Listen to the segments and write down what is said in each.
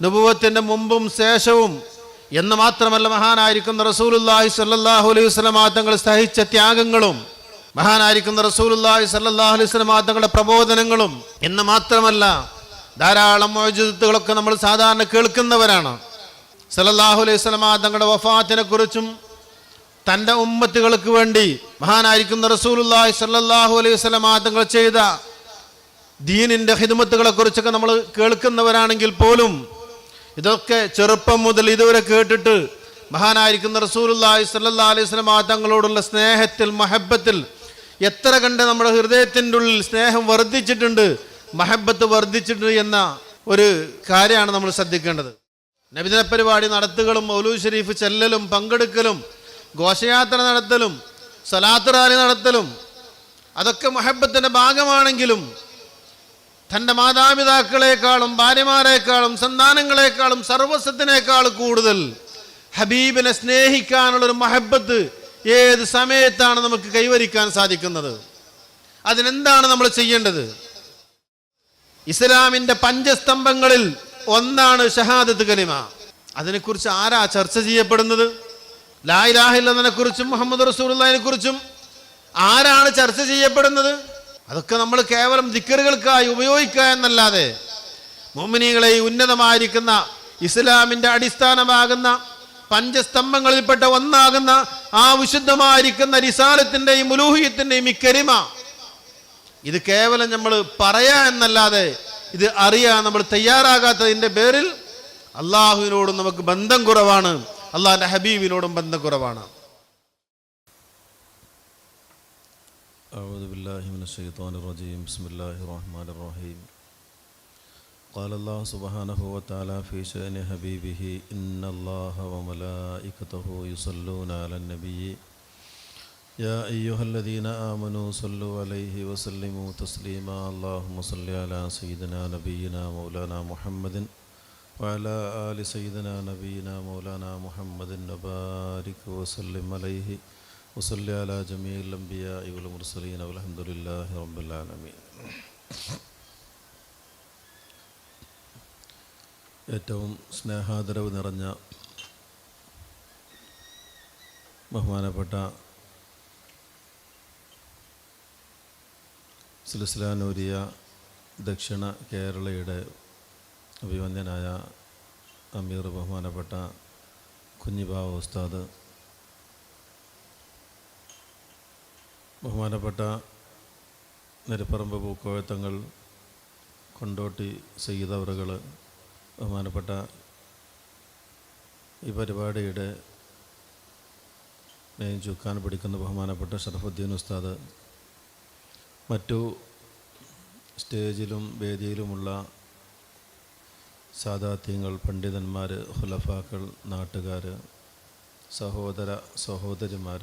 നുപുവത്തിന്റെ മുമ്പും ശേഷവും എന്ന് മാത്രമല്ല മഹാനായിരിക്കുന്ന റസൂലുല്ലാഹി സല്ലാഹു അലൈഹി വസല്ലമ തങ്ങൾ സഹിച്ച ത്യാഗങ്ങളും മഹാനായിരിക്കുന്ന റസൂലുല്ലാഹി സല്ലാഹു അലൈഹി വസല്ലമ തങ്ങളുടെ പ്രബോധനങ്ങളും എന്ന് മാത്രമല്ല ധാരാളം മോചിതത്തുകളൊക്കെ നമ്മൾ സാധാരണ കേൾക്കുന്നവരാണ്. സല്ലാഹു അലൈഹി വസല്ലമ തങ്ങളുടെ വഫാത്തിനെ കുറിച്ചും തന്റെ ഉമ്മത്തുകൾക്ക് വേണ്ടി മഹാനായിരിക്കുന്ന റസൂലുല്ലാഹി സല്ലാഹു അലൈഹി വസല്ലമ തങ്ങൾ ചെയ്ത ദീനിന്റെ ഹിദുമത്തുകളെ കുറിച്ചൊക്കെ നമ്മൾ കേൾക്കുന്നവരാണെങ്കിൽ പോലും ഇതൊക്കെ ചെറുപ്പം മുതൽ ഇതുവരെ കേട്ടിട്ട് മഹാനായിരിക്കുന്ന റസൂലുല്ലാഹി സല്ലല്ലാഹു അലൈഹി വസല്ലമ തങ്ങളോടുള്ള സ്നേഹത്തിൽ മഹബത്തിൽ എത്ര കണ്ട് നമ്മുടെ ഹൃദയത്തിന്റെ ഉള്ളിൽ സ്നേഹം വർദ്ധിച്ചിട്ടുണ്ട് മഹബത്ത് വർദ്ധിച്ചിട്ടുണ്ട് എന്ന ഒരു കാര്യമാണ് നമ്മൾ ശ്രദ്ധിക്കേണ്ടത്. നബിദിന പരിപാടി നടത്തുകളും മൗലൂ ഷരീഫ് ചെല്ലലും പങ്കെടുക്കലും ഘോഷയാത്ര നടത്തലും സലാത്ത് റാലി നടത്തലും അതൊക്കെ മഹബത്തിന്റെ ഭാഗമാണെങ്കിലും തന്റെ മാതാപിതാക്കളെക്കാളും ഭാര്യമാരെക്കാളും സന്താനങ്ങളെക്കാളും സർവസ്വത്തിനേക്കാൾ കൂടുതൽ ഹബീബിനെ സ്നേഹിക്കാനുള്ളൊരു മഹബത്ത് ഏത് സമയത്താണ് നമുക്ക് കൈവരിക്കാൻ സാധിക്കുന്നത്? അതിനെന്താണ് നമ്മൾ ചെയ്യേണ്ടത്? ഇസ്ലാമിന്റെ പഞ്ചസ്തംഭങ്ങളിൽ ഒന്നാണ് ഷഹാദത്ത് കലിമ. അതിനെക്കുറിച്ച് ആരാ ചർച്ച ചെയ്യപ്പെടുന്നത്? ലായിലാഹില്ലതിനെ കുറിച്ചും മുഹമ്മദ് റസൂലിനെ കുറിച്ചും ആരാണ് ചർച്ച ചെയ്യപ്പെടുന്നത്? അതൊക്കെ നമ്മൾ കേവലം ദിക്കറുകൾക്കായി ഉപയോഗിക്കുക എന്നല്ലാതെ മോമിനികളെ ഉന്നതമായിരിക്കുന്ന ഇസ്ലാമിന്റെ അടിസ്ഥാനമാകുന്ന പഞ്ചസ്തംഭങ്ങളിൽപ്പെട്ട ഒന്നാകുന്ന ആ വിശുദ്ധമായിരിക്കുന്ന റിസാലത്തിന്റെയും മുലൂഹിയത്തിന്റെയും ഇക്കരിമ ഇത് കേവലം നമ്മൾ പറയാ എന്നല്ലാതെ ഇത് അറിയാൻ നമ്മൾ തയ്യാറാകാത്തതിന്റെ പേരിൽ അള്ളാഹുവിനോടും നമുക്ക് ബന്ധം കുറവാണ്. അള്ളാഹിന്റെ ഹബീബിനോടും ബന്ധം കുറവാണ്. أعوذ بالله من الشيطان الرجيم بسم الله الرحمن الرحيم قال الله سبحانه وتعالى في شأن حبيبه إن الله وملائكته يصلون على النبي يا أيها الذين آمنوا صلوا عليه وسلموا تسليما اللهم صل على سيدنا نبينا مولانا محمد وعلى آل سيدنا نبينا مولانا محمد وبارك وسلم عليه وصل على جميع الأنبياء والمرسلين والحمد لله رب العالمين ഏറ്റവും സ്നേഹാദരവ് നിറഞ്ഞ ബഹുമാനപ്പെട്ട സിലസിലാനൂരിയ ദക്ഷിണ കേരളയുടെ അഭിവന്ദ്യനായ അമീർ ബഹുമാനപ്പെട്ട കുഞ്ഞിബാവ ഉസ്താദ് ബഹുമാനപ്പെട്ട നെരുപ്പറമ്പ് പൂക്കോഴത്തങ്ങൾ കൊണ്ടോട്ടി സെയ്തവറുകൾ ബഹുമാനപ്പെട്ട ഈ പരിപാടിയുടെ മെയിൻ ചുക്കാൻ പിടിക്കുന്ന ബഹുമാനപ്പെട്ട ഷറഫുദ്ദീൻ ഉസ്താദ് മറ്റു സ്റ്റേജിലും വേദിയിലുമുള്ള സാദാത്യങ്ങൾ പണ്ഡിതന്മാർ ഹുലഫാക്കൾ നാട്ടുകാർ സഹോദര സഹോദരിമാർ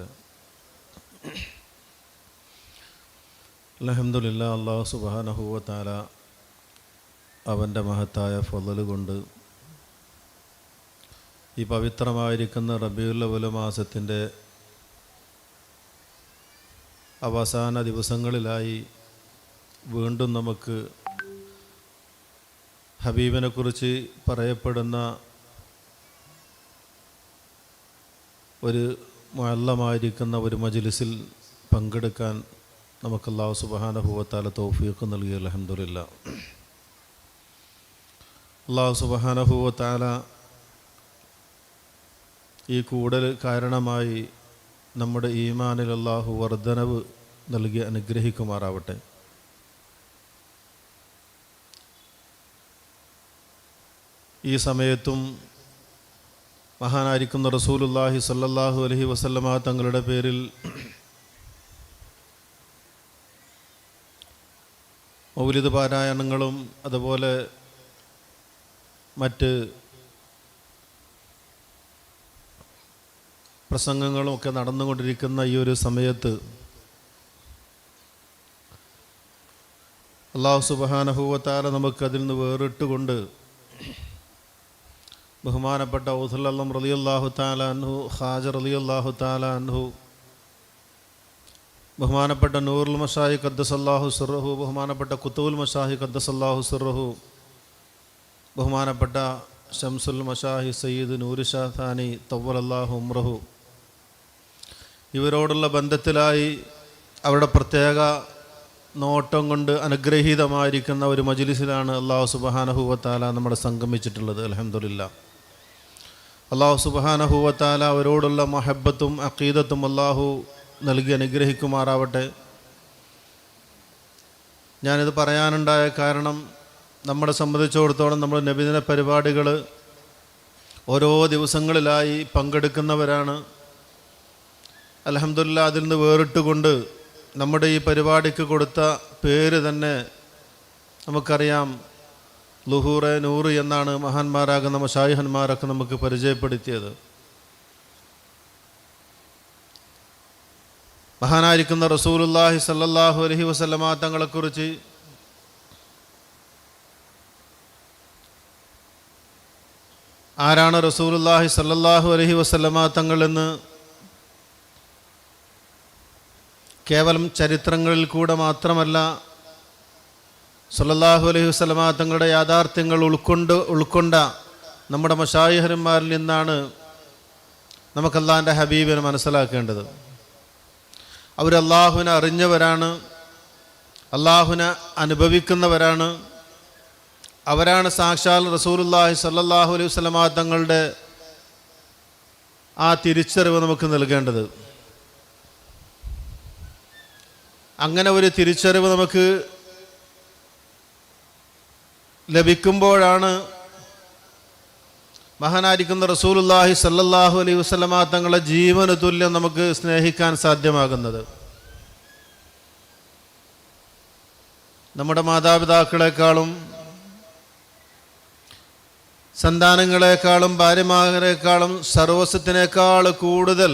അലഹമുല്ല അള്ളാഹു സുബാനഹുവത്താല അവന്റെ മഹത്തായ ഫضൽ കൊണ്ട് ഈ പവിത്രമായിരിക്കുന്ന റബിയുല്ലവല മാസത്തിന്റെ അവസാന ദിവസങ്ങളിലായി വീണ്ടും നമുക്ക് ഹബീബിനെക്കുറിച്ച് പറയപ്പെടുന്ന ഒരു മുഅല്ലമായിരിക്കുന്ന ഒരു മജിലിസിൽ പങ്കെടുക്കാൻ നമുക്ക് അള്ളാഹു സുബഹാനഹുവത്താല തൗഫീഖ് നൽകി അലഹമില്ല അള്ളാഹു സുബഹാനഹുവത്താല ഈ കൂടൽ കാരണമായി നമ്മുടെ ഈമാനിൽ അള്ളാഹു വർധനവ് നൽകി അനുഗ്രഹിക്കുമാറാവട്ടെ. ഈ സമയത്തും മഹാനായിരിക്കുന്ന റസൂലുല്ലാഹി സല്ലല്ലാഹു അലഹി വസല്ലമ തങ്ങളുടെ പേരിൽ മൗലിദ് പാരായണങ്ങളും അതുപോലെ മറ്റ് പ്രസംഗങ്ങളും ഒക്കെ നടന്നുകൊണ്ടിരിക്കുന്ന ഈ ഒരു സമയത്ത് അള്ളാഹു സുബഹാനഹൂവത്താല നമുക്ക് അതിൽ നിന്ന് വേറിട്ടുകൊണ്ട് ബഹുമാനപ്പെട്ട ഔസുല്ലം റലിയുല്ലാഹു താലാൻഹു ഹാജർ അലി അള്ളാഹു താല അൻഹു ബഹുമാനപ്പെട്ട നൂറുൽ മഷാഹി ഖദ്ദസല്ലാഹു സുറഹു ബഹുമാനപ്പെട്ട കുത്തുൽ മഷാഹി ഖദ്ദസല്ലാഹു സുറഹു ബഹുമാനപ്പെട്ട ഷംസുൽ മഷാഹി സയ്യിദ് നൂരിഷാ ഥാനി തവ്വലല്ലാഹു ഉമ്രഹു ഇവരോടുള്ള ബന്ധത്തിലായി അവരുടെ പ്രത്യേക നോട്ടം കൊണ്ട് അനുഗ്രഹീതമായിരിക്കുന്ന ഒരു മജിലിസിലാണ് അള്ളാഹു സുബഹാനഹൂവത്താല നമ്മളെ സംഗമിച്ചിട്ടുള്ളത്. അലഹമുല്ല അള്ളാഹു സുബഹാനഹൂവത്താല അവരോടുള്ള മഹബത്തും അക്കീദത്തും അള്ളാഹു നൽകി അനുഗ്രഹിക്കുമാറാവട്ടെ. ഞാനിത് പറയാനുണ്ടായ കാരണം നമ്മളെ സംബന്ധിച്ചിടത്തോളം നമ്മൾ നബിദിന പരിപാടികൾ ഓരോ ദിവസങ്ങളിലായി പങ്കെടുക്കുന്നവരാണ്. അലഹമില്ല അതിൽ നിന്ന് വേറിട്ടുകൊണ്ട് നമ്മുടെ ഈ പരിപാടിക്ക് കൊടുത്ത പേര് തന്നെ നമുക്കറിയാം. ലുഹൂറെ നൂറ് എന്നാണ് മഹാന്മാരാകുന്ന മഷായിഹന്മാരൊക്കെ നമുക്ക് പരിചയപ്പെടുത്തിയത്. മഹാനായിരിക്കുന്ന റസൂലുല്ലാഹി സല്ലാഹു അലഹി വസല്ലമ തങ്ങളെക്കുറിച്ച് ആരാണ് റസൂലുല്ലാഹി സല്ലാഹു അലഹി വസല്ലമ തങ്ങളെന്ന് കേവലം ചരിത്രങ്ങളിൽ കൂടെ മാത്രമല്ല സല്ലാഹു അലൈഹി വസല്ലമ തങ്ങളുടെ യാഥാർത്ഥ്യങ്ങൾ ഉൾക്കൊണ്ട് ഉൾക്കൊണ്ട നമ്മുടെ മഷായിഹരന്മാരിൽ നിന്നാണ് നമുക്കല്ലാന്റെ ഹബീബിനെ മനസ്സിലാക്കേണ്ടത്. അവർ അള്ളാഹുവിനെ അറിഞ്ഞവരാണ് അള്ളാഹുവിനെ അനുഭവിക്കുന്നവരാണ്. അവരാണ് സാക്ഷാൽ റസൂലുല്ലാഹി സല്ലാഹു അലൈഹി വസല്ലമ തങ്ങളുടെ ആ തിരിച്ചറിവ് നമുക്ക് നൽകേണ്ടത്. അങ്ങനെ ഒരു തിരിച്ചറിവ് നമുക്ക് ലഭിക്കുമ്പോഴാണ് മഹാനായിരിക്കുന്ന റസൂലുല്ലാഹി സല്ലല്ലാഹു അലൈഹി വസല്ലമ തങ്ങളുടെ ജീവന് തുല്യം നമുക്ക് സ്നേഹിക്കാൻ സാധ്യമാകുന്നത്. നമ്മുടെ മാതാപിതാക്കളെക്കാളും സന്താനങ്ങളെക്കാളും ഭാര്യമാരെക്കാളും സർവസ്വത്തിനേക്കാൾ കൂടുതൽ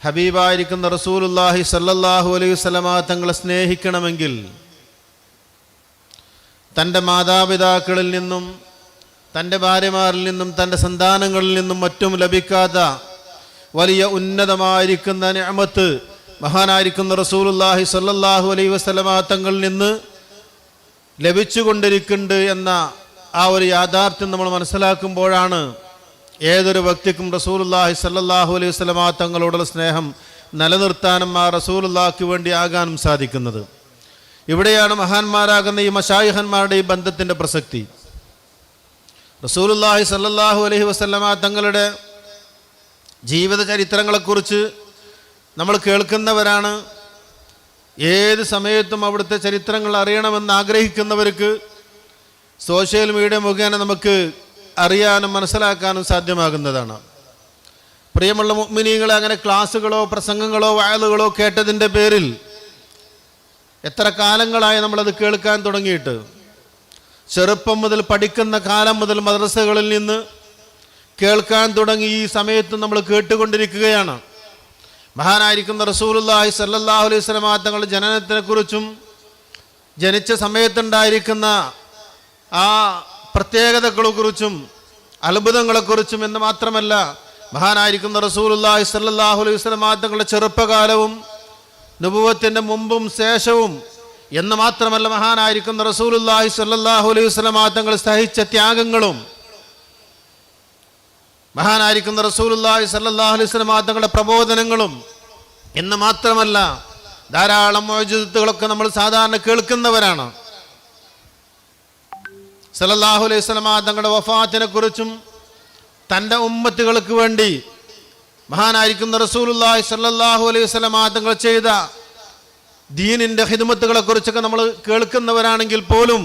ഹബീബായിരിക്കുന്ന റസൂലുല്ലാഹി സല്ലല്ലാഹു അലൈഹി വസല്ലമ തങ്ങളെ സ്നേഹിക്കണമെങ്കിൽ തന്റെ മാതാപിതാക്കളിൽ നിന്നും തന്റെ ഭാര്യമാരിൽ നിന്നും തന്റെ സന്താനങ്ങളിൽ നിന്നും മറ്റും ലഭിക്കാത്ത വലിയ ഉന്നതമായിരിക്കുന്ന ഞാമത്ത് മഹാനായിരിക്കുന്ന റസൂലുല്ലാഹി സല്ലാഹു അലൈഹി വസല്ലമ തങ്ങളിൽ നിന്ന് ലഭിച്ചുകൊണ്ടിരിക്കുന്നുണ്ട് എന്ന ആ ഒരു യാഥാർത്ഥ്യം നമ്മൾ മനസ്സിലാക്കുമ്പോഴാണ് ഏതൊരു വ്യക്തിക്കും റസൂലുല്ലാഹി സല്ലാഹു അലൈഹി വസല്ലമ തങ്ങളോടുള്ള സ്നേഹം നിലനിർത്താനും ആ റസൂലുല്ലാഹ്ക്ക് വേണ്ടി ആകാനും സാധിക്കുന്നത്. ഇവിടെയാണ് മഹാന്മാരാകുന്ന ഈ മഷായിഹന്മാരുടെ ഈ ബന്ധത്തിന്റെ പ്രസക്തി. റസൂലുല്ലാഹി സല്ലല്ലാഹു അലൈഹി വസല്ലമ തങ്ങളുടെ ജീവിത ചരിത്രങ്ങളെക്കുറിച്ച് നമ്മൾ കേൾക്കുന്നവരാണ്. ഏത് സമയത്തും അവിടുത്തെ ചരിത്രങ്ങൾ അറിയണമെന്ന് ആഗ്രഹിക്കുന്നവർക്ക് സോഷ്യൽ മീഡിയ മുഖേന നമുക്ക് അറിയാനും മനസ്സിലാക്കാനും സാധ്യമാകുന്നതാണ്. പ്രിയമുള്ള മുഗ്മിനീങ്ങളെ അങ്ങനെ ക്ലാസ്സുകളോ പ്രസംഗങ്ങളോ വയലുകളോ കേട്ടതിന്റെ പേരിൽ എത്ര കാലങ്ങളായി നമ്മളത് കേൾക്കാൻ തുടങ്ങിയിട്ട്? ചെറുപ്പം മുതൽ പഠിക്കുന്ന കാലം മുതൽ മദ്രസകളിൽ നിന്ന് കേൾക്കാൻ തുടങ്ങി ഈ സമയത്ത് നമ്മൾ കേട്ടുകൊണ്ടിരിക്കുകയാണ്. മഹാനായിരിക്കുന്ന റസൂലുല്ലാഹി സല്ലാഹു അലൈഹി സ്വലമാ തങ്ങളുടെ ജനനത്തിനെക്കുറിച്ചും ജനിച്ച സമയത്തുണ്ടായിരിക്കുന്ന ആ പ്രത്യേകതകളെക്കുറിച്ചും അത്ഭുതങ്ങളെക്കുറിച്ചും എന്ന് മാത്രമല്ല മഹാനായിരിക്കുന്ന റസൂലുല്ലാഹി സല്ലാഹു അലൈഹി സ്വലമാ തങ്ങളുടെ ചെറുപ്പകാലവും നുപുവത്തിന്റെ മുമ്പും ശേഷവും എന്ന് മാത്രമല്ല മഹാനായിരിക്കുന്ന റസൂലുല്ലാഹി സല്ലല്ലാഹു അലൈഹി വസല്ലമ തങ്ങൾ സഹിച്ച ത്യാഗങ്ങളും മഹാനായിരിക്കുന്ന റസൂലുല്ലാഹി സല്ലല്ലാഹു അലൈഹി വസല്ലമ തങ്ങളുടെ പ്രബോധനങ്ങളും എന്ന് മാത്രമല്ല ധാരാളം മോചിതത്വങ്ങളൊക്കെ നമ്മൾ സാധാരണ കേൾക്കുന്നവരാണ്. സല്ലാഹു അലൈഹി വസല്ലമ തങ്ങളുടെ വഫാത്തിനെ കുറിച്ചും തന്റെ ഉമ്മത്തുകൾക്ക് വേണ്ടി മഹാനായിരിക്കുന്ന റസൂലുല്ലാഹി സല്ലാഹു അലൈഹി വസല്ലമ തങ്ങൾ ചെയ്ത ദീനിന്റെ ഹിദുമത്തുകളെ കുറിച്ചൊക്കെ നമ്മൾ കേൾക്കുന്നവരാണെങ്കിൽ പോലും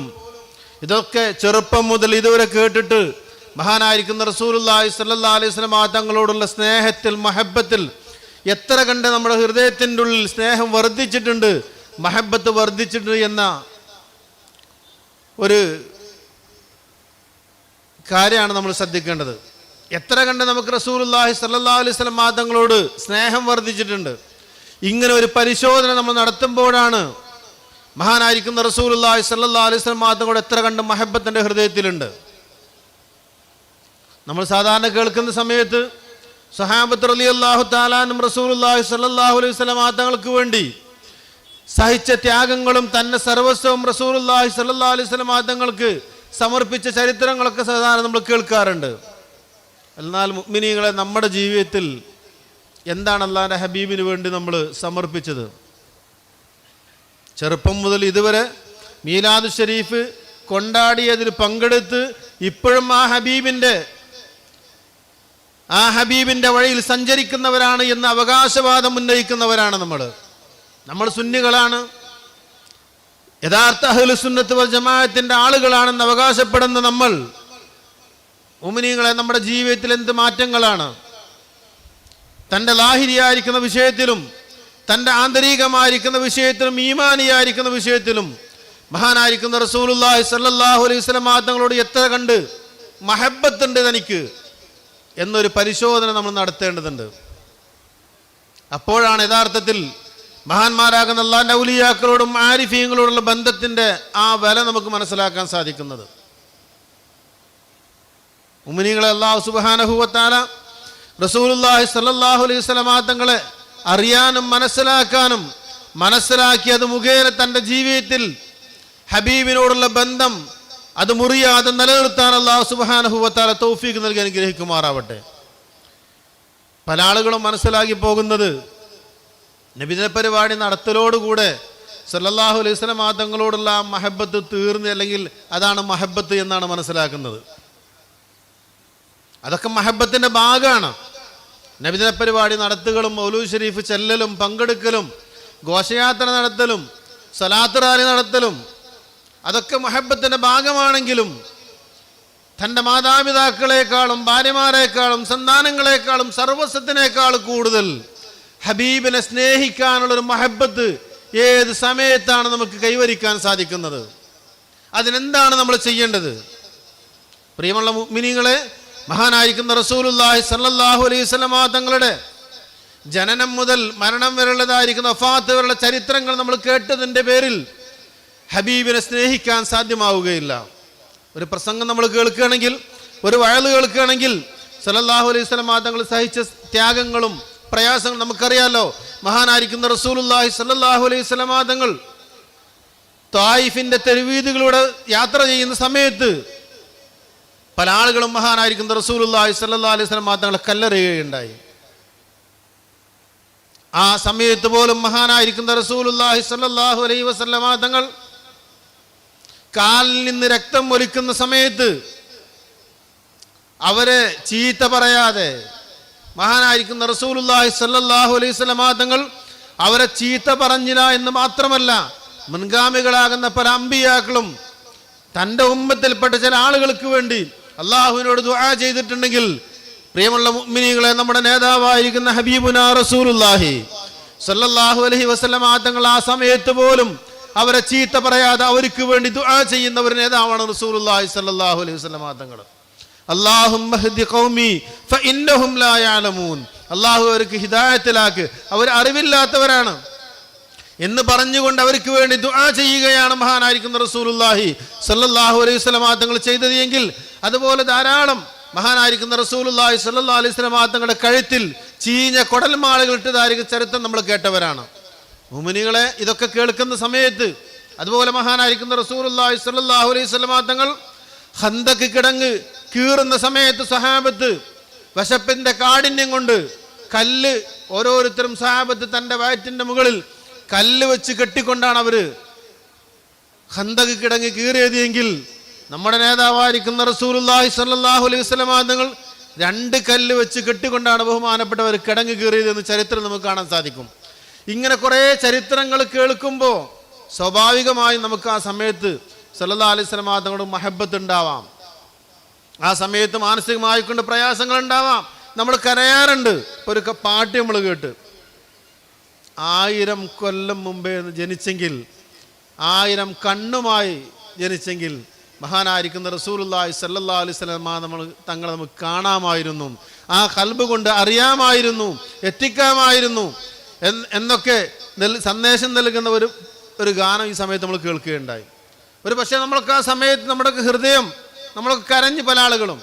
ഇതൊക്കെ ചെറുപ്പം മുതൽ ഇതുവരെ കേട്ടിട്ട് മഹാനായിരിക്കുന്ന റസൂലുല്ലാഹി സല്ലല്ലാഹു അലൈഹി വസല്ലമ തങ്ങളോടുള്ള സ്നേഹത്തിൽ മഹബത്തിൽ എത്ര കണ്ട് നമ്മുടെ ഹൃദയത്തിന്റെ ഉള്ളിൽ സ്നേഹം വർദ്ധിച്ചിട്ടുണ്ട് മഹബത്ത് വർദ്ധിച്ചിട്ടുണ്ട് എന്ന ഒരു കാര്യമാണ് നമ്മൾ ശ്രദ്ധിക്കേണ്ടത്. എത്ര കണ്ട് നമുക്ക് റസൂലുല്ലാഹി സല്ലാ അലൈഹി വസല്ലം മാതങ്ങളോട് സ്നേഹം വർദ്ധിച്ചിട്ടുണ്ട്. ഇങ്ങനെ ഒരു പരിശോധന നമ്മൾ നടത്തുമ്പോഴാണ് മഹാനായിരിക്കുന്ന റസൂലി സല്ലാ അലൈഹി വസല്ലം കൂടെ എത്ര കണ്ട് മഹബത്തിന്റെ ഹൃദയത്തിലുണ്ട്. നമ്മൾ സാധാരണ കേൾക്കുന്ന സമയത്ത് സഹാബത്ത് റലി അള്ളാഹു താലാനും റസൂലുല്ലാഹി സല്ലാഹു അലൈഹി സ്വലം മാതങ്ങൾക്ക് വേണ്ടി സഹിച്ച ത്യാഗങ്ങളും തന്നെ സർവസ്വവും റസൂലുല്ലാഹി സല്ലാ അലൈഹി സ്വലം മാതങ്ങൾക്ക് സമർപ്പിച്ച ചരിത്രങ്ങളൊക്കെ സാധാരണ നമ്മൾ കേൾക്കാറുണ്ട്. എന്നാൽ മുഗ്മിനികളെ നമ്മുടെ ജീവിതത്തിൽ എന്താണ് അള്ളാന്റെ ഹബീബിന് വേണ്ടി നമ്മൾ സമർപ്പിച്ചത്? ചെറുപ്പം മുതൽ ഇതുവരെ മീലാദ് ഷരീഫ് കൊണ്ടാടിയതിൽ പങ്കെടുത്ത് ഇപ്പോഴും ആ ഹബീബിന്റെ ആ ഹബീബിന്റെ വഴിയിൽ സഞ്ചരിക്കുന്നവരാണ് എന്ന് അവകാശവാദം ഉന്നയിക്കുന്നവരാണ് നമ്മൾ നമ്മൾ സുന്നികളാണ്. യഥാർത്ഥ അഹ്ലു സുന്നത്ത് വൽ ജമാഅത്തിന്റെ ആളുകളാണെന്ന് അവകാശപ്പെടുന്ന നമ്മൾ ഉമിനികളെ നമ്മുടെ ജീവിതത്തിൽ എന്ത് മാറ്റങ്ങളാണ്? തന്റെ ലാഹിരിയായിരിക്കുന്ന വിഷയത്തിലും തന്റെ ആന്തരികമായിരിക്കുന്ന വിഷയത്തിലും ഈമാനിയായിരിക്കുന്ന വിഷയത്തിലും മഹാനായിരിക്കുന്ന റസൂലുല്ലാഹി സല്ലല്ലാഹു അലൈഹി വസല്ലം തങ്ങളോട് എത്ര കണ്ട് മഹബത്തുണ്ട് തനിക്ക് എന്നൊരു പരിശോധന നമ്മൾ നടത്തേണ്ടതുണ്ട്. അപ്പോഴാണ് യഥാർത്ഥത്തിൽ മഹാന്മാരാകുന്ന എല്ലാ ഔലിയാക്കളോടും ആരിഫീങ്ങളോടുള്ള ബന്ധത്തിന്റെ ആ വില നമുക്ക് മനസ്സിലാക്കാൻ സാധിക്കുന്നത്. ഉമിനികളെ അള്ളാഹു സുബാനഹുവത്താല റസൂലുല്ലാഹി സല്ലല്ലാഹു അലൈഹി സ്വലമാ തങ്ങളെ അറിയാനും മനസ്സിലാക്കാനും മനസ്സിലാക്കി അത് മുഖേന തന്റെ ജീവിതത്തിൽ ഹബീബിനോടുള്ള ബന്ധം അത് മുറിയാതെ നിലനിർത്താൻ അള്ളാഹു സുബാനഹുവത്താല തൗഫീഖ് നൽകി അനുഗ്രഹിക്കുമാറാവട്ടെ. പല ആളുകളും മനസ്സിലാക്കി പോകുന്നത് നബിദിന പരിപാടി നടത്തലോടുകൂടെ സല്ലല്ലാഹു അലൈഹി സ്വലം തങ്ങളോടുള്ള ആ മഹബത്ത് തീർന്ന് അല്ലെങ്കിൽ അതാണ് മഹബത്ത് എന്നാണ് മനസ്സിലാക്കുന്നത്. അതൊക്കെ മഹബത്തിന്റെ ഭാഗമാണ്. നബിദിന പരിപാടി നടത്തുകളും മൗലൂദ് ഷരീഫ് ചെല്ലലും പങ്കെടുക്കലും ഘോഷയാത്ര നടത്തലും സലാത്ത് റാലി നടത്തലും അതൊക്കെ മൊഹബത്തിന്റെ ഭാഗമാണെങ്കിലും തന്റെ മാതാപിതാക്കളെക്കാളും ഭാര്യമാരെക്കാളും സന്താനങ്ങളെക്കാളും സർവസ്വത്തിനേക്കാൾ കൂടുതൽ ഹബീബിനെ സ്നേഹിക്കാനുള്ളൊരു മഹബത്ത് ഏത് സമയത്താണ് നമുക്ക് കൈവരിക്കാൻ സാധിക്കുന്നത്? അതിനെന്താണ് നമ്മൾ ചെയ്യേണ്ടത്? പ്രിയമുള്ള മിനിങ്ങളെ മഹാനായിരിക്കുന്ന റസൂലുല്ലാഹി സല്ലല്ലാഹു അലൈഹി വസല്ലമ തങ്ങളുടെ ജനനം മുതൽ മരണം വരെയുള്ളതായിരിക്കുന്ന വഫാത്ത് വരെയുള്ള ചരിത്രങ്ങൾ നമ്മൾ കേട്ടതിന്റെ പേരിൽ ഹബീബിനെ സ്നേഹിക്കാൻ സാധ്യമാവുകയില്ല. ഒരു പ്രസംഗം നമ്മൾ കേൾക്കുകയാണെങ്കിൽ ഒരു വയൽ കേൾക്കുകയാണെങ്കിൽ സല്ലല്ലാഹു അലൈഹി വസല്ലമ തങ്ങൾ സഹിച്ച ത്യാഗങ്ങളും പ്രയാസങ്ങളും നമുക്കറിയാലോ. മഹാനായിരിക്കുന്ന റസൂലുല്ലാഹി സല്ലല്ലാഹു അലൈഹി വസല്ലമ തങ്ങൾ തായിഫിന്റെ തെരുവീതികളിലൂടെ യാത്ര ചെയ്യുന്ന സമയത്ത് പല ആളുകളും മഹാനായിരിക്കുന്ന റസൂലുല്ലാഹി സല്ലാ അലൈഹി വസല്ലം തങ്ങളെ കല്ലെറിയുകയുണ്ടായി. ആ സമയത്ത് പോലും മഹാനായിരിക്കുന്ന റസൂലുല്ലാഹി സല്ലാഹു അലൈഹി വസല്ലം തങ്ങൾ കാലിൽ നിന്ന് രക്തം ഒലിക്കുന്ന സമയത്ത് അവരെ ചീത്ത പറയാതെ മഹാനായിരിക്കുന്ന റസൂലുല്ലാഹി സല്ലാഹു അലൈഹി വസല്ലം തങ്ങൾ അവരെ ചീത്ത പറഞ്ഞില്ല എന്ന് മാത്രമല്ല മുൻഗാമികളാകുന്ന പല അമ്പിയാക്കളും തന്റെ ഉമ്മത്തിൽപ്പെട്ട ചില ആളുകൾക്ക് വേണ്ടി അള്ളാഹുവിനോട് ദുആ ചെയ്തിട്ടുണ്ടെങ്കിൽ പ്രിയമുള്ള മുഅ്മിനീകളെ നമ്മുടെ നേതാവായിരിക്കുന്ന ഹബീബുന റസൂലുള്ളാഹി സല്ലല്ലാഹു അലൈഹി വസല്ലം തങ്ങൾ ആ സമയത്ത് പോലും അവരെ ചീത്ത പറയാതെ അവർക്ക് വേണ്ടി ദുആ ചെയ്യുന്ന ഒരു നേതാവാണ് റസൂലുള്ളാഹി സല്ലല്ലാഹു അലൈഹി വസല്ലം ലാ യഅലമൂൻ അല്ലാഹു അവർക്ക് ഹിദായത്തിലാക്ക്. അവർ അറിവില്ലാത്തവരാണ്. എന്ന് പറഞ്ഞുകൊണ്ട് അവർക്ക് വേണ്ടി ദുആ ചെയ്യുകയാണ് മഹാനായിരിക്കുന്ന റസൂലുള്ളാഹി സല്ലല്ലാഹു അലൈഹി വസല്ലം തങ്ങൾ ചെയ്തത് എങ്കിൽ അതുപോലെ ധാരാളം മഹാനായിരിക്കുന്ന റസൂലുല്ലാഹി സല്ലാ അലൈഹി വസല്ലം തങ്ങളുടെ കഴുത്തിൽ ചീഞ്ഞ കുടൽമാളുകൾ ഇട്ടതായിരിക്കും ചരിത്രം നമ്മൾ കേട്ടവരാണ്. മുമിനികളെ ഇതൊക്കെ കേൾക്കുന്ന സമയത്ത് അതുപോലെ മഹാനായിരിക്കുന്ന റസൂലുല്ലാഹി സല്ലാഹു അലൈഹി വസല്ലം തങ്ങൾ ഹന്തക്ക് കിടങ്ങ് കീറുന്ന സമയത്ത് സഹാബത്ത് വശപ്പിന്റെ കാഠിന്യം കൊണ്ട് കല്ല് ഓരോരുത്തരും സഹാബത്ത് തന്റെ വയറ്റിന്റെ മുകളിൽ കല്ല് വെച്ച് കെട്ടിക്കൊണ്ടാണ് അവർ ഹന്തക്ക് കിടങ്ങ് കീറിയതെങ്കിൽ നമ്മുടെ നേതാവായിരിക്കുന്ന റസൂലുല്ലാഹി സ്വല്ലല്ലാഹു അലൈഹി തങ്ങൾ രണ്ട് കല്ല് വെച്ച് കെട്ടിക്കൊണ്ടാണ് ബഹുമാനപ്പെട്ടവർ കിടങ്ങ് കീറിയത് എന്ന് ചരിത്രം നമുക്ക് കാണാൻ സാധിക്കും. ഇങ്ങനെ കുറേ ചരിത്രങ്ങൾ കേൾക്കുമ്പോൾ സ്വാഭാവികമായും നമുക്ക് ആ സമയത്ത് സല്ലാ അലൈഹി സ്വലമാ തങ്ങളുടെ മഹബത്ത് ഉണ്ടാവാം. ആ സമയത്ത് മാനസികമായിക്കൊണ്ട് പ്രയാസങ്ങൾ ഉണ്ടാവാം. നമ്മൾ കരയാറുണ്ട്. ഒരു പാട്ട് നമ്മൾ കേട്ട്. ആയിരം കൊല്ലം മുമ്പേ ജനിച്ചെങ്കിൽ ആയിരം കണ്ണുമായി ജനിച്ചെങ്കിൽ മഹാനായിരിക്കുന്ന റസൂലുള്ളാഹി സല്ലാ അലൈഹി വസല്ലം നമ്മൾ തങ്ങളെ നമുക്ക് കാണാമായിരുന്നു. ആ കൽബ് കൊണ്ട് അറിയാമായിരുന്നു എത്തിക്കാമായിരുന്നു എന്നൊക്കെ സന്ദേശം നൽകുന്ന ഒരു ഒരു ഗാനം ഈ സമയത്ത് നമ്മൾ കേൾക്കുകയുണ്ടായി. ഒരു പക്ഷേ നമ്മൾക്ക് ആ സമയത്ത് നമ്മുടെ ഹൃദയം നമ്മളൊക്കെ കരഞ്ഞ് പല ആളുകളും.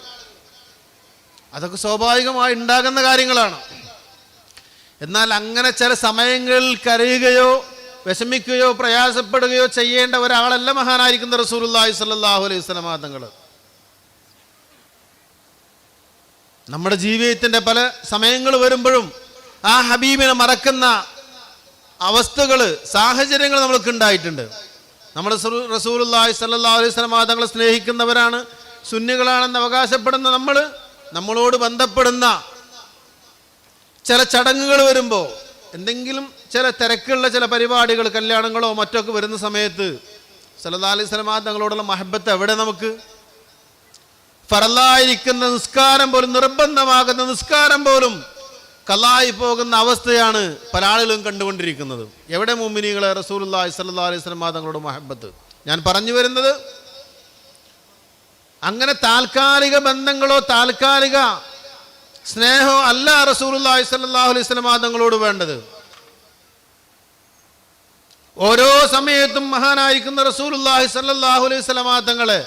അതൊക്കെ സ്വാഭാവികമായി ഉണ്ടാകുന്ന കാര്യങ്ങളാണ്. എന്നാൽ അങ്ങനെ ചില സമയങ്ങളിൽ കരയുകയോ വിഷമിക്കുകയോ പ്രയാസപ്പെടുകയോ ചെയ്യേണ്ട ഒരാളല്ല മഹാനായിരിക്കുന്ന റസൂലുള്ളാഹി സ്വല്ലല്ലാഹു അലൈഹി സ്വലമാ തങ്ങൾ. നമ്മുടെ ജീവിതത്തിന്റെ പല സമയങ്ങൾ വരുമ്പോഴും ആ ഹബീബിനെ മറക്കുന്ന അവസ്ഥകൾ സാഹചര്യങ്ങൾ നമ്മൾക്ക് ഉണ്ടായിട്ടുണ്ട്. നമ്മൾ റസൂലുള്ളാഹി സ്വല്ലല്ലാഹു അലൈഹി സ്വലമാ തങ്ങളെ സ്നേഹിക്കുന്നവരാണ് സുന്നികളാണെന്ന് അവകാശപ്പെടുന്ന നമ്മൾ നമ്മളോട് ബന്ധപ്പെടുന്ന ചില ചടങ്ങുകൾ വരുമ്പോൾ എന്തെങ്കിലും ചില തിരക്കുള്ള ചില പരിപാടികൾ കല്യാണങ്ങളോ മറ്റൊക്കെ വരുന്ന സമയത്ത് സല്ലല്ലാഹു അലൈഹി വസല്ലമ തങ്ങളോടുള്ള മഹബത്ത് എവിടെ നമുക്ക്? ഫറലായിരിക്കുന്ന നിസ്കാരം പോലും നിർബന്ധമാകുന്ന നിസ്കാരം പോലും കലായി പോകുന്ന അവസ്ഥയാണ് പല ആളുകളും കണ്ടുകൊണ്ടിരിക്കുന്നത്. എവിടെ മുമ്മിനികളെ റസൂലുള്ളാഹി സ്വല്ലല്ലാഹു അലൈഹി വസല്ലം തങ്ങളോട് മഹബത്ത്? ഞാൻ പറഞ്ഞു വരുന്നത് അങ്ങനെ താൽക്കാലിക ബന്ധങ്ങളോ താൽക്കാലിക സ്നേഹോ അല്ല റസൂലുള്ളാഹി സ്വല്ലല്ലാഹു അലൈഹി വസല്ലം തങ്ങളോട് വേണ്ടത്. ഓരോ സമയത്തും മഹാനായിരിക്കുന്ന റസൂലുള്ളാഹി സ്വല്ലല്ലാഹു അലൈഹി വസല്ലം തങ്ങളെ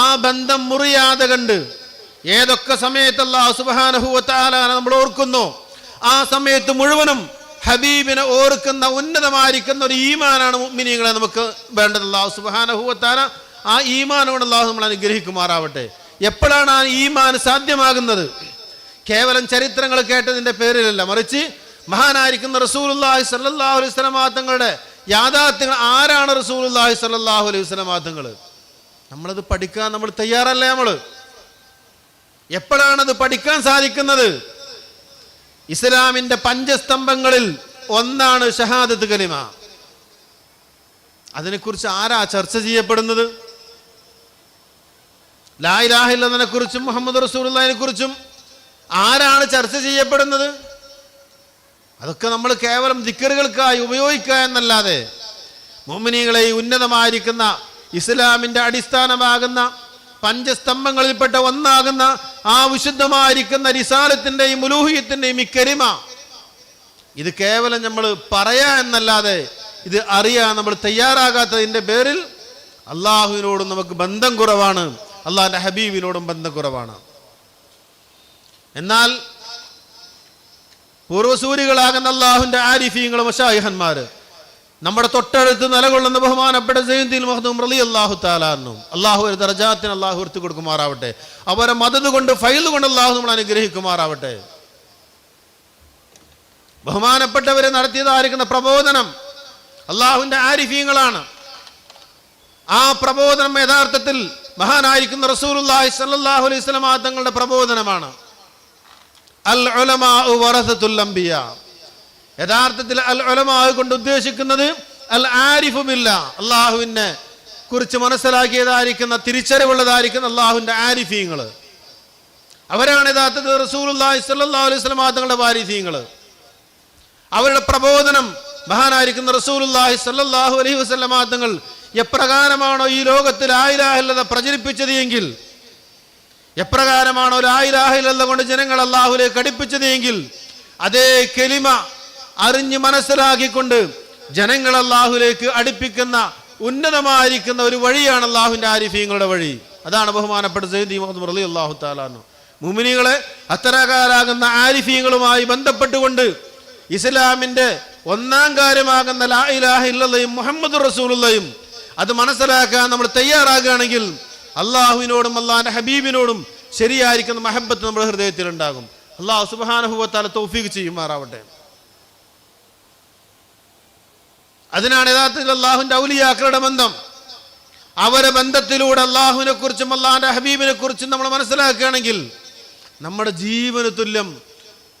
ആ ബന്ധം മുറിയാതെ കണ്ട് ഏതൊക്കെ സമയത്ത് അള്ളാഹു വ നമ്മൾ ഓർക്കുന്നു? ആ സമയത്ത് മുഴുവനും ഹബീബിനെ ഓർക്കുന്ന ഉന്നതമായിരിക്കുന്ന ഒരു ഈമാനാണ് മുഅ്മിനീങ്ങളെ നമുക്ക് വേണ്ടത്. അള്ളാഹു സുബ്ഹാനഹു വ ആ ഈമാനോട് അള്ളാഹു നമ്മൾ അനുഗ്രഹിക്കുമാറാവട്ടെ. എപ്പോഴാണ് ആ ഈമാൻ സാധ്യമാകുന്നത്? കേവലം ചരിത്രങ്ങൾ കേട്ടതിന്റെ പേരിലല്ല മറിച്ച് മഹാനായിരിക്കുന്ന റസൂലുള്ളാഹി സ്വല്ലല്ലാഹു അലൈഹി വസല്ലം തങ്ങളുടെ യാഥാർത്ഥ്യങ്ങൾ ആരാണ് റസൂലുള്ളാഹി സ്വല്ലല്ലാഹു അലൈഹി വസല്ലം തങ്ങൾ നമ്മളത് പഠിക്കാൻ നമ്മൾ തയ്യാറല്ലേ നമ്മൾ. എപ്പോഴാണത് പഠിക്കാൻ സാധിക്കുന്നത്? ഇസ്ലാമിന്റെ പഞ്ചസ്തംഭങ്ങളിൽ ഒന്നാണ് ഷഹാദത്ത് കലിമ. അതിനെക്കുറിച്ച് ആരാ ചർച്ച ചെയ്യപ്പെടുന്നത്? ലായിലാഹില്ലതിനെ കുറിച്ചും മുഹമ്മദ് റസൂലിനെ കുറിച്ചും ആരാണ് ചർച്ച ചെയ്യപ്പെടുന്നത്? അതൊക്കെ നമ്മൾ കേവലം ദിക്കറുകൾക്കായി ഉപയോഗിക്കുക എന്നല്ലാതെ മോമിനികളെ ഉന്നതമായിരിക്കുന്ന ഇസ്ലാമിന്റെ അടിസ്ഥാനമാകുന്ന പഞ്ചസ്തംഭങ്ങളിൽപ്പെട്ട ഒന്നാകുന്ന ആ വിശുദ്ധമായിരിക്കുന്ന റിസാലത്തിന്റെയും മുലൂഹിയത്തിന്റെയും ഇക്കരിമ ഇത് കേവലം നമ്മൾ പറയാ എന്നല്ലാതെ ഇത് അറിയാൻ നമ്മൾ തയ്യാറാകാത്തതിന്റെ പേരിൽ അള്ളാഹുവിനോടും നമുക്ക് ബന്ധം കുറവാണ്. അള്ളാഹിന്റെ ഹബീബിനോടും ബന്ധം കുറവാണ്. എന്നാൽ പൂർവസൂരികളാകുന്ന അള്ളാഹുന്റെ ആരിഫീങ്ങളും മഷായിഹന്മാര്. നമ്മുടെ തൊട്ടടുത്ത് നിലകൊള്ളുന്ന ബഹുമാനപ്പെട്ട ജയന്തിൽ മഹദൂം റലി അള്ളാഹു താലാന്നും അള്ളാഹു ഒരു ദർജാത്തിന് അള്ളാഹു ഉയർത്തി കൊടുക്കുമാറാവട്ടെ. അവരെ മതത് കൊണ്ട് ഫൈൽ കൊണ്ട് അള്ളാഹു നമ്മൾ അനുഗ്രഹിക്കുമാറാവട്ടെ. ബഹുമാനപ്പെട്ടവരെ നടത്തിയതായിരിക്കുന്ന പ്രബോധനം അള്ളാഹുവിന്റെ ആരിഫീങ്ങളാണ്. ആ പ്രബോധനം യഥാർത്ഥത്തിൽ മഹാനായിരിക്കുന്ന റസൂലുള്ളാഹി സ്വല്ലല്ലാഹു അലൈഹി വസല്ലം തങ്ങളുടെ പ്രബോധനമാണ്. അൽ യഥാർത്ഥത്തിൽ അൽ ഉലമാ കൊണ്ട് ഉദ്ദേശിക്കുന്നത് അൽ ആരിഫുമില്ല അള്ളാഹുവിനെ കുറിച്ച് മനസ്സിലാക്കിയതായിരിക്കുന്ന തിരിച്ചറിവുള്ളതായിരിക്കുന്ന അള്ളാഹുവിന്റെ ആരിഫീങ്ങൾ അവരാണ് യഥാർത്ഥത്തിൽ റസൂലുള്ളാഹി സ്വല്ലല്ലാഹു അലൈഹി തങ്ങളുടെ വാരിഫീങ്ങൾ അവരുടെ പ്രബോധനം മഹാനായിരിക്കുന്ന റസൂലുള്ളാഹി സ്വല്ലല്ലാഹു അലൈഹി വസല്ലം തങ്ങൾ എപ്രകാരമാണോ ഈ ലോകത്തിൽ ആയിരാഹില്ലത പ്രചരിപ്പിച്ചത് എങ്കിൽ എപ്രകാരമാണോ ലായിലാഹില്ല കൊണ്ട് ജനങ്ങൾ അള്ളാഹുലേക്ക് അടുപ്പിച്ചത് എങ്കിൽ അതേ കെലിമ അറിഞ്ഞ് മനസ്സിലാക്കിക്കൊണ്ട് ജനങ്ങൾ അള്ളാഹുലേക്ക് അടുപ്പിക്കുന്ന ഉന്നതമായിരിക്കുന്ന ഒരു വഴിയാണ് അള്ളാഹുവിന്റെ ആരിഫീങ്ങളുടെ വഴി. അതാണ് ബഹുമാനപ്പെട്ട സൈദി മുഹമ്മദ് റലി അള്ളാഹു താലാന്നു മുമിനികളെ അത്തരകാരാകുന്ന ആരിഫീങ്ങളുമായി ബന്ധപ്പെട്ടുകൊണ്ട് ഇസ്ലാമിന്റെ ഒന്നാം കാര്യമാകുന്ന ലാ ഇലാഹ ഇല്ലല്ലയും മുഹമ്മദ് റസൂലുള്ളയും അത് മനസ്സിലാക്കാൻ നമ്മൾ തയ്യാറാകുകയാണെങ്കിൽ അള്ളാഹുവിനോടും അള്ളാഹിന്റെ ഹബീബിനോടും ശരിയായിരിക്കുന്ന മഹബത്ത് നമ്മുടെ ഹൃദയത്തിൽ ഉണ്ടാകും അള്ളാഹു സുബാനുഭവത്താല തൗഫീഖ് ചെയ്യുമാറാവട്ടെ. അതിനാണ് യഥാർത്ഥത്തിൽ അള്ളാഹുവിന്റെ ഔലിയാക്കളുടെ ബന്ധം. അവരെ ബന്ധത്തിലൂടെ അള്ളാഹുവിനെ കുറിച്ചും അള്ളാഹിന്റെ ഹബീബിനെ കുറിച്ചും നമ്മൾ മനസ്സിലാക്കുകയാണെങ്കിൽ നമ്മുടെ ജീവന തുല്യം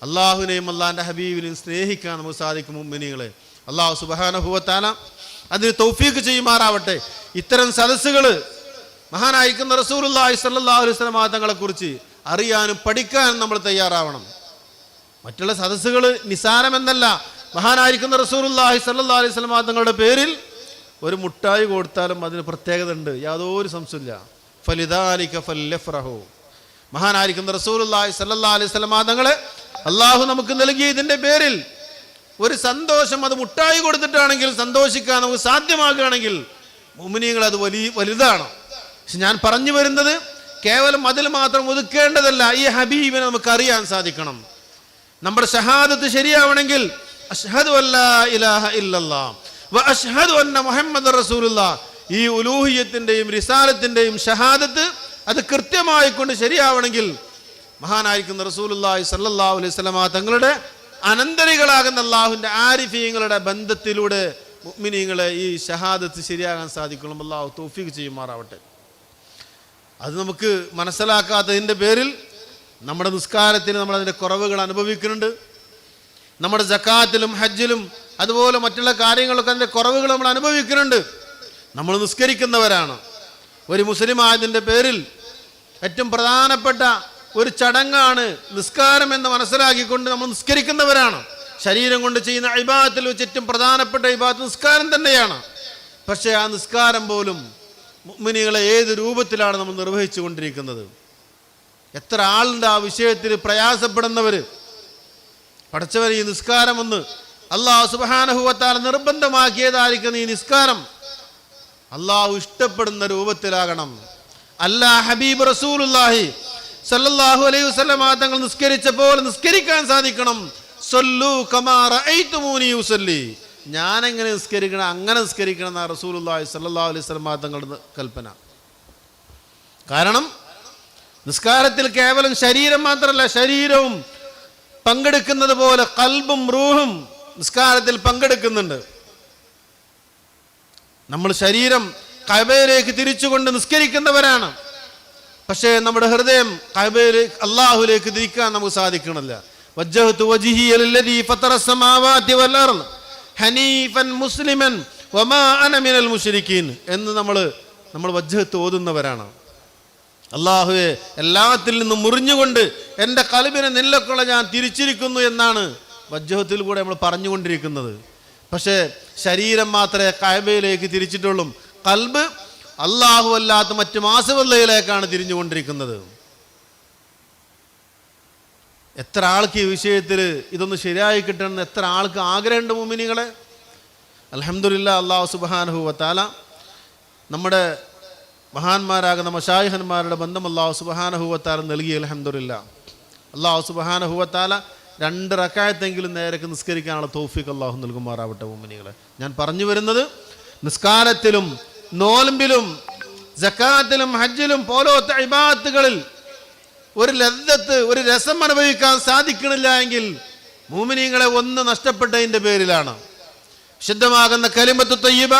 അള്ളാഹുവിനെയും അള്ളാഹിന്റെ ഹബീബിനെയും സ്നേഹിക്കാൻ നമുക്ക് സാധിക്കും മുമ്പിനികളെ അള്ളാഹു സുബാനുഭവത്താല അതിന് തൗഫീഖ് ചെയ്യുമാറാവട്ടെ. ഇത്തരം സദസ്സുകൾ മഹാനായിരിക്കുന്ന റസൂലുള്ളാഹി സ്വല്ലല്ലാഹു അലൈഹി വസല്ലം തങ്ങളെ കുറിച്ച് അറിയാനും പഠിക്കാനും നമ്മൾ തയ്യാറാവണം. മറ്റുള്ള സദസ്സുകൾ നിസാരമെന്നല്ല മഹാനായിരിക്കുന്ന റസൂലുള്ളാഹി സല്ലാ അലൈഹി വസല്ലം തങ്ങളുടെ പേരിൽ ഒരു മുട്ടായി കൊടുത്താലും അതിന് പ്രത്യേകത ഉണ്ട്. യാതൊരു സംശയമില്ല ഫലിദാലിക ഫല്ലഫ്റഹു മഹാനായിരിക്കുന്ന റസൂലുള്ളാഹി സല്ലാ അലൈഹി സ്വലം തങ്ങളെ അള്ളാഹു നമുക്ക് നൽകിയ ഇതിന്റെ പേരിൽ ഒരു സന്തോഷം അത് മുട്ടായി കൊടുത്തിട്ടാണെങ്കിൽ സന്തോഷിക്കാൻ നമുക്ക് സാധ്യമാകുകയാണെങ്കിൽ മുമിനിയങ്ങൾ അത് വലിയ വലുതാണ്. ഞാൻ പറഞ്ഞു വരുന്നത് കേവലം അതിൽ മാത്രം ഒതുക്കേണ്ടതല്ല. ഈ ഹബീബിനെ നമുക്ക് അറിയാൻ സാധിക്കണം. നമ്മുടെ ഷഹാദത്ത് ശരിയാവണമെങ്കിൽ അഷ്ഹദു ഇലാഹ വ അഷ്ഹദു അന്ന റസൂലുള്ള ഈ ഉലൂഹിയത്തിന്റെയും റിസാലത്തിന്റെയും ഷഹാദത്ത് അത് കൃത്യമായി കൊണ്ട് ശരിയാവണമെങ്കിൽ മഹാനായിരിക്കുന്ന റസൂലുള്ളാഹി സല്ലല്ലാഹു അലൈഹി തങ്ങളുടെ അനന്തരികളാകുന്ന അള്ളാഹുവിന്റെ ആരിഫീങ്ങളുടെ ബന്ധത്തിലൂടെ മുഗ്മിനീങ്ങളെ ഈ ഷഹാദത്ത് ശരിയാകാൻ സാധിക്കണം അള്ളാഹു തൗഫീഖ് ചെയ്യുമാറാവട്ടെ. അത് നമുക്ക് മനസ്സിലാക്കാത്തതിന്റെ പേരിൽ നമ്മുടെ നിസ്കാരത്തിന് നമ്മളതിന്റെ കുറവുകൾ അനുഭവിക്കുന്നുണ്ട്. നമ്മുടെ ജക്കാത്തിലും ഹജ്ജിലും അതുപോലെ മറ്റുള്ള കാര്യങ്ങളൊക്കെ അതിന്റെ കുറവുകൾ നമ്മൾ അനുഭവിക്കുന്നുണ്ട്. നമ്മൾ നിസ്കരിക്കുന്നവരാണ്. ഒരു മുസ്ലിം ആയതിന്റെ പേരിൽ ഏറ്റവും പ്രധാനപ്പെട്ട ഒരു ചടങ്ങാണ് നിസ്കാരം എന്ന് മനസ്സിലാക്കിക്കൊണ്ട് നമ്മൾ നിസ്കരിക്കുന്നവരാണ്. ശരീരം കൊണ്ട് ചെയ്യുന്ന ഇബാദത്തിൽ വെച്ച് ഏറ്റവും പ്രധാനപ്പെട്ട ഇബാദത്ത് നിസ്കാരം തന്നെയാണ്. പക്ഷേ ആ നിസ്കാരം പോലും മുഅ്മിനീകളെ ഏത് രൂപത്തിലാണ് നമ്മൾ നിർവഹിച്ചു കൊണ്ടിരിക്കുന്നത്? എത്ര ആളുണ്ട് ആ വിഷയത്തിൽ പ്രയാസപ്പെടുന്നവർ പഠിച്ചവർ ഈ നിസ്കാരം ഒന്ന് അള്ളാഹു സുബാനഹുവത്താൽ നിർബന്ധമാക്കിയതായിരിക്കുന്ന ഈ നിസ്കാരം. അള്ളാഹു ഇഷ്ടപ്പെടുന്ന രൂപത്തിലാകണം. അല്ലാ ഹബീബ് റസൂലുല്ലാഹി സല്ലല്ലാഹു അലൈഹി വസല്ലമ തങ്ങൾ നിസ്കരിച്ച പോലെ നിസ്കരിക്കാൻ സാധിക്കണം. സൊല്ലു കമാ റഅയ്തുമൂനി യുസല്ലി. ഞാൻ എങ്ങനെ നിസ്കരിക്കണം അങ്ങനെ നിസ്കരിക്കണം എന്നാണ് റസൂലുള്ളാഹി സല്ലാ അലൈഹി സ്വലമാ തങ്ങളുടെ കൽപ്പന. കാരണം നിസ്കാരത്തിൽ കേവലം ശരീരം മാത്രമല്ല ശരീരവും പങ്കെടുക്കുന്നത് പോലെ കൽബും റൂഹും നിസ്കാരത്തിൽ പങ്കെടുക്കുന്നുണ്ട്. നമ്മൾ ശരീരം കബയിലേക്ക് തിരിച്ചുകൊണ്ട് നിസ്കരിക്കുന്നവരാണ്. പക്ഷേ നമ്മുടെ ഹൃദയം കബയിലേക്ക് അള്ളാഹുലേക്ക് തിരിക്കാൻ നമുക്ക് സാധിക്കണില്ല. ഹനീഫൻ മുസ്ലിമൻ വമാ അന മിനൽ മുശ്രിക്കീൻ എന്ന് നമ്മൾ നമ്മൾ വജ്ജത്ത് ഓതുന്നവരാണ്. അള്ളാഹുവെ എല്ലാത്തിൽ നിന്നും മുറിഞ്ഞുകൊണ്ട് എന്റെ കൽബിനെ നില്ലക്കുള്ള ഞാൻ തിരിച്ചിരിക്കുന്നു എന്നാണ് വജ്ജഹത്തിൽ കൂടെ നമ്മൾ പറഞ്ഞുകൊണ്ടിരിക്കുന്നത്. പക്ഷേ ശരീരം മാത്രമേ കായബയിലേക്ക് തിരിച്ചിട്ടുള്ളൂ. കൽബ് അള്ളാഹു അല്ലാത്ത മറ്റു മാസവല്ലയിലേക്കാണ് തിരിഞ്ഞുകൊണ്ടിരിക്കുന്നത്. എത്ര ആൾക്ക് ഈ വിഷയത്തിൽ ഇതൊന്ന് ശരിയായി കിട്ടണമെന്ന് എത്ര ആൾക്ക് ആഗ്രഹമുണ്ട് മുമിനികളെ? അലഹമുല്ല അള്ളാഹു സുബാനഹു വത്താല നമ്മുടെ മഹാന്മാരാകുന്ന മഷായിഹന്മാരുടെ ബന്ധം അള്ളാഹു സുബഹാനഹുവത്താല നൽകി അലഹമുല്ല അള്ളാഹു സുബഹാനഹുവത്താല രണ്ട് റക്കായത്തെങ്കിലും നേരക്ക് നിസ്കരിക്കാനുള്ള തോഫിക്ക് അള്ളാഹു നൽകുമാറാവട്ടെ മുമിനികളെ. ഞാൻ പറഞ്ഞു വരുന്നത് നിസ്കാരത്തിലും നോലമ്പിലും ജക്കാത്തിലും ഹജ്ജിലും പോലത്തെ ഇബാത്തുകളിൽ ഒരു ലദ്ദത്ത് ഒരു രസം അനുഭവിക്കാൻ സാധിക്കണില്ല എങ്കിൽ മൂമിനീങ്ങളെ ഒന്ന് നഷ്ടപ്പെട്ടതിന്റെ പേരിലാണ്. ശുദ്ധമാകുന്ന കലിമത്ത് തയ്യബ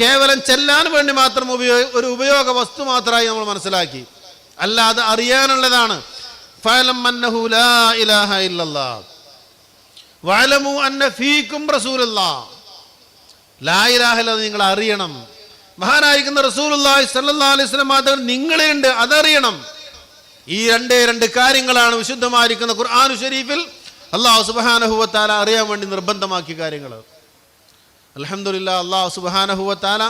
കേവലം ചെല്ലാൻ വേണ്ടി മാത്രം ഉപയോഗ ഒരു ഉപയോഗ വസ്തു മാത്രമായി നമ്മൾ മനസ്സിലാക്കി. അല്ലാതെ അറിയാനുള്ളതാണ്. നിങ്ങൾ അറിയണം. മഹാനായിരിക്കുന്ന സ്വല്ലല്ലാഹു അലൈഹി വസല്ലം നിങ്ങളെ ഉണ്ട് അതറിയണം. ഈ രണ്ടേ രണ്ട് കാര്യങ്ങളാണ് വിശുദ്ധമായിരിക്കുന്ന ഖുർആാനു ഷരീഫിൽ അള്ളാഹു തആല അറിയാൻ വേണ്ടി നിർബന്ധമാക്കിയ കാര്യങ്ങൾ. അലഹമില്ല അള്ളാഹു സുബാനഹുവത്താല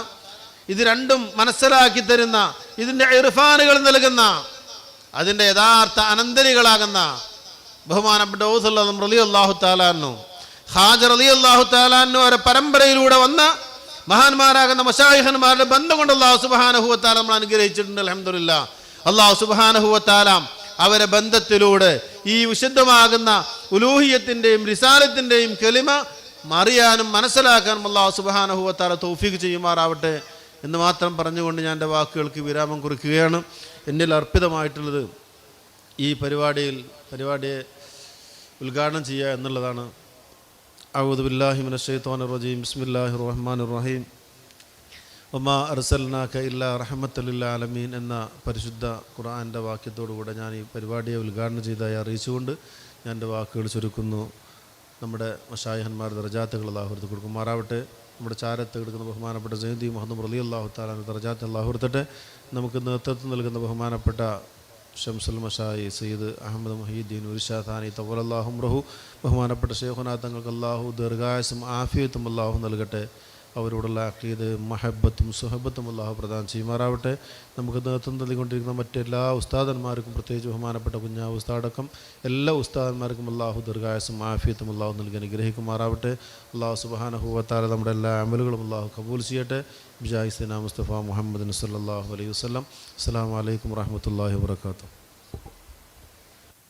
ഇത് രണ്ടും മനസ്സിലാക്കി തരുന്ന ഇതിന്റെ ഇർഫാനുകൾ നൽകുന്ന അതിന്റെ യഥാർത്ഥ അനന്തരികളാകുന്ന റലി അള്ളാഹു താലാന്നു ഹാജർ അലി അള്ളാഹു താലാന്നു അവരെ പരമ്പരയിലൂടെ വന്ന മഹാന്മാരാകുന്ന മഷാഹിഹന്മാരുടെ ബന്ധം കൊണ്ട് അള്ളാഹു സുബാനഹുവത്താല നമ്മൾ അനുഗ്രഹിച്ചിട്ടുണ്ട് അലഹമില്ല അള്ളാഹു സുബാനഹുവത്താലാം അവരെ ബന്ധത്തിലൂടെ ഈ വിശുദ്ധമാകുന്ന ഉലൂഹിയത്തിന്റെയും റിസാലത്തിന്റെയും കെളിമ മറിയാനും മനസ്സിലാക്കാനും അള്ളാഹു സുബാനഹുവത്താല തൗഫീഖ് ചെയ്യുമാറാവട്ടെ എന്ന് മാത്രം പറഞ്ഞുകൊണ്ട് ഞാൻ എന്റെ വാക്കുകൾക്ക് വിരാമം കുറിക്കുകയാണ്. എന്നിൽ അർപ്പിതമായിട്ടുള്ളത് ഈ പരിപാടിയിൽ പരിപാടിയെ ഉദ്ഘാടനം ചെയ്യുക എന്നുള്ളതാണ്. ഔദുബില്ലാഹിമിൻ ഷെയ്ത്തോൻ റജീം. ബിസ്മില്ലാഹി റഹ്മാൻ റഹീം. ഒമാ അർസൽനാക്ക ഇല്ല റഹമത്തല്ല ആലമീൻ എന്ന പരിശുദ്ധ ഖുർആന്റെ വാക്യത്തോടുകൂടെ ഞാൻ ഈ പരിപാടിയെ ഉദ്ഘാടനം ചെയ്തതായി അറിയിച്ചുകൊണ്ട് ഞാൻ എന്റെ വാക്കുകൾ ചുരുക്കുന്നു. നമ്മുടെ മഷായഹന്മാർ ദർജാത്തുകൾ അള്ളാഹുർത്ത് കൊടുക്കുമാറാവട്ടെ നമ്മുടെ ചാരത്ത് കിടക്കുന്ന ബഹുമാനപ്പെട്ട ജയന്തി മുഹമ്മദ് റലി അള്ളാഹു താലാൻ ദർജാത്ത് അള്ളാഹുർത്തട്ടെ നമുക്ക് നേതൃത്വം നൽകുന്ന ബഹുമാനപ്പെട്ട ഷംസുൽ മഷായി സയ്യിദ് അഹമ്മദ് മുഹീദ്ദീൻ ഉർഷാഖാനി തവലല്ലാഹും റഹു ബഹുമാനപ്പെട്ട ഷെയ്ഖുനാ തങ്ങൾക്ക് അള്ളാഹു ദീർഘായസും ആഫിയത്തും അള്ളാഹു നൽകട്ടെ. അവരോടുള്ള അക്കീത് മഹബത്തും സുഹബത്തും അള്ളാഹു പ്രദാനം ചെയ്യുമാറാവട്ടെ. നമുക്ക് നേതൃത്വം നൽകിക്കൊണ്ടിരിക്കുന്ന മറ്റെല്ലാ ഉസ്താദന്മാർക്കും പ്രത്യേകിച്ച് ബഹുമാനപ്പെട്ട കുഞ്ഞാ ഉസ്താദടക്കം എല്ലാ ഉസ്താദന്മാർക്കും അള്ളാഹു ദീർഘായസും ആഫിയത്തും അള്ളാഹു നൽകി അനുഗ്രഹിക്കുമാറാവട്ടെ. അള്ളാഹു സുബാനഹുവത്താല നമ്മുടെ എല്ലാ അമലുകളും അള്ളാഹു കബൂൽ ചെയ്യട്ടെ. ബിജാഹിസ്ന മുസ്തഫ മുഹമ്മദ് നസല്ലാഹു അലൈഹി വസ്ലം അസ്സാം വലൈക്കും വാഹമത്തല്ലാഹി വാത്തു